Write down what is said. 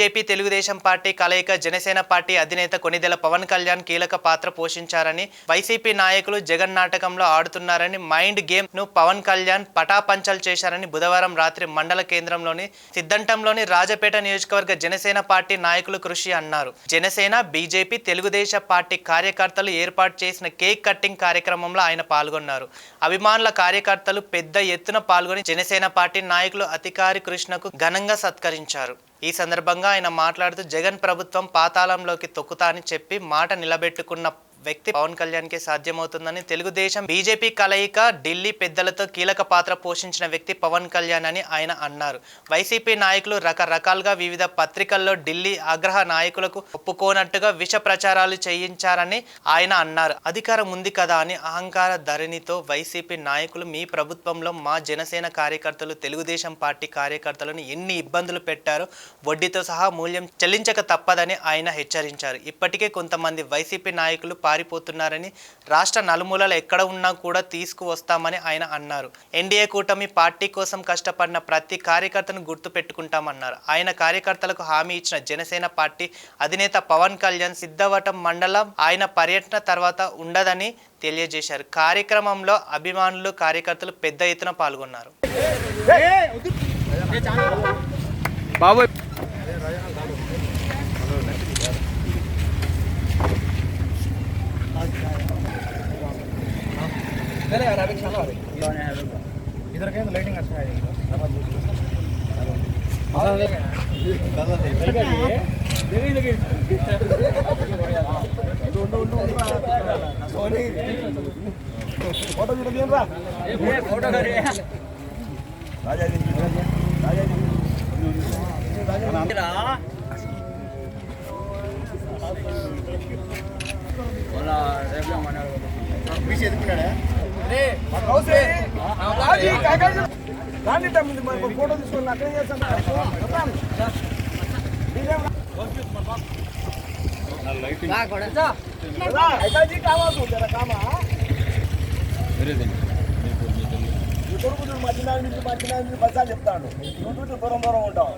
BJP Telugu Desam party కలయిక Janasena party అధినేత కొనిదెల పవన్ కళ్యాణ్ కీలక పాత్ర పోషించారని వైసీపీ నాయకులు జగన్ నాటకంలో ఆడుతున్నారని మైండ్ గేమ్ను పవన్ కళ్యాణ్ పటాపంచలు చేశారని బుధవారం రాత్రి మండల కేంద్రంలోని సిద్దంటంలోని రాజపేట నియోజకవర్గ జనసేన పార్టీ నాయకులు కృషి అన్నారు. జనసేన బీజేపీ తెలుగుదేశం పార్టీ కార్యకర్తలు ఏర్పాటు చేసిన కేక్ కట్టింగ్ కార్యక్రమంలో ఆయన పాల్గొన్నారు. అభిమానుల కార్యకర్తలు పెద్ద ఎత్తున పాల్గొని జనసేన పార్టీ నాయకులు అధికారి కృష్ణకు ఘనంగా సత్కరించారు. ఈ సందర్భంగా ఆయన మాట్లాడుతూ జగన్ ప్రభుత్వం పాతాళంలోకి తొక్కుతా అని చెప్పి మాట నిలబెట్టుకున్న వ్యక్తి పవన్ కళ్యాణ్కే సాధ్యమవుతుందని తెలుగుదేశం బీజేపీ కలయిక ఢిల్లీ పెద్దలతో కీలక పాత్ర పోషించిన వ్యక్తి పవన్ కళ్యాణ్ అని ఆయన అన్నారు. వైసీపీ నాయకులు రకరకాలుగా వివిధ పత్రికల్లో ఢిల్లీ ఆగ్రహ నాయకులకు ఒప్పుకోనట్టుగా విష ప్రచారాలు చేయించారని ఆయన అన్నారు. అధికారం ఉంది కదా అని అహంకార ధరణితో వైసీపీ నాయకులు మీ ప్రభుత్వంలో మా జనసేన కార్యకర్తలు తెలుగుదేశం పార్టీ కార్యకర్తలను ఎన్ని ఇబ్బందులు పెట్టారో వడ్డీతో సహా మూల్యం చెల్లించక తప్పదని ఆయన హెచ్చరించారు. ఇప్పటికే కొంతమంది వైసీపీ నాయకులు పారిపోతున్నారని రాష్ట్ర నలుమూలలు ఎక్కడ ఉన్నా కూడా తీసుకువస్తామని ఆయన అన్నారు. ఎన్డీఏ కూటమి పార్టీ కోసం కష్టపడిన ప్రతి కార్యకర్తను గుర్తు పెట్టుకుంటామన్నారు ఆయన కార్యకర్తలకు హామీ ఇచ్చిన జనసేన పార్టీ అధినేత పవన్ కళ్యాణ్ సిద్ధవటం మండలం ఆయన పర్యటన తర్వాత ఉండదని తెలియజేశారు. కార్యక్రమంలో అభిమానులు కార్యకర్తలు పెద్ద ఎత్తున పాల్గొన్నారు. బాబు इधर कहीं तो लाइटिंग अच्छा है फोटो वीडियो दिया रा फोटो कर राजा जी राजा जी పీసీ ఎదుకున్నాడా రాండి తమ్ముంది మరి ఫోటో తీసుకుని అక్కడ చేస్తాను కావాల్సి ఉంటారా కామా కొడుకు మధ్యనాడు నుంచి మధ్యనాడు నుంచి బస్సాలు చెప్తాడు. నువ్వు దూరం దూరం ఉంటావు.